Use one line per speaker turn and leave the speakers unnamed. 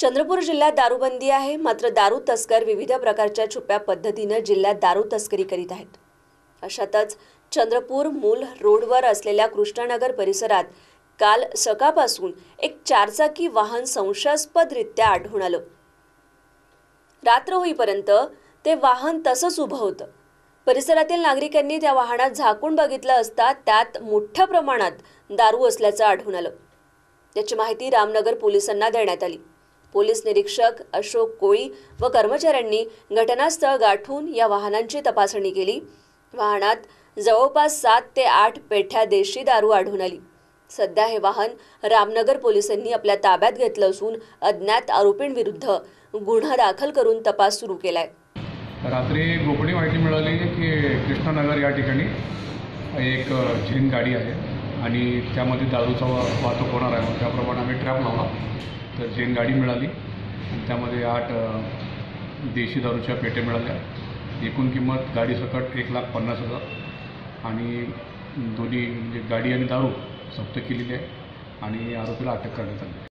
चंद्रपूर जिल्ह्यात दारूबंदी आहे. मात्र दारू तस्कर विविध प्रकारच्या छुप्या पद्धतीनं जिल्ह्यात दारू तस्करी करीत आहेत. अशातच चंद्रपूर मूल रोडवर असलेल्या कृष्णानगर परिसरात काल सकाळपासून एक चारचाकी वाहन संशयास्पदरित्या आढळून आलं. रात्र होईपर्यंत ते वाहन तसंच उभं होतं. परिसरातील नागरिकांनी त्या वाहनात झाकून बघितलं असता त्यात मोठ्या प्रमाणात दारू असल्याचं आढळून आलं. याची माहिती रामनगर पोलिसांना देण्यात आली. पोलीस निरीक्षक अशोक कोळी व कर्मचाऱ्यांनी घटनास्थळ गाठून या वाहनांची तपासणी केली. वाहनात जवळपास सात ते आठ पेठ्या देशी दारू आढळून आली. सध्या हे वाहन रामनगर पोलिसांनी आपल्या ताब्यात घेतलं असून अज्ञात आरोपींविरुद्ध गुन्हा दाखल करून तपास सुरू केलाय.
रात्री गोपनीय माहिती मिळाली की कृष्णानगर या ठिकाणी एक झेन गाडी आहे आणि त्यामध्ये दारूचा वाहतूक होणार आहे. त्याप्रमाणे आम्ही ट्रॅप लावला. तर जेन गाडी मिळाली. आणि त्यामध्ये आठ देशी दारूच्या पेट्या मिळाल्या. एकूण किंमत गाडीसकट एक लाख पन्नास हजार. आणि दोन्ही म्हणजे गाडी आणि दारू जप्त केलेली आहे. आणि आरोपीला अटक करण्यात आली.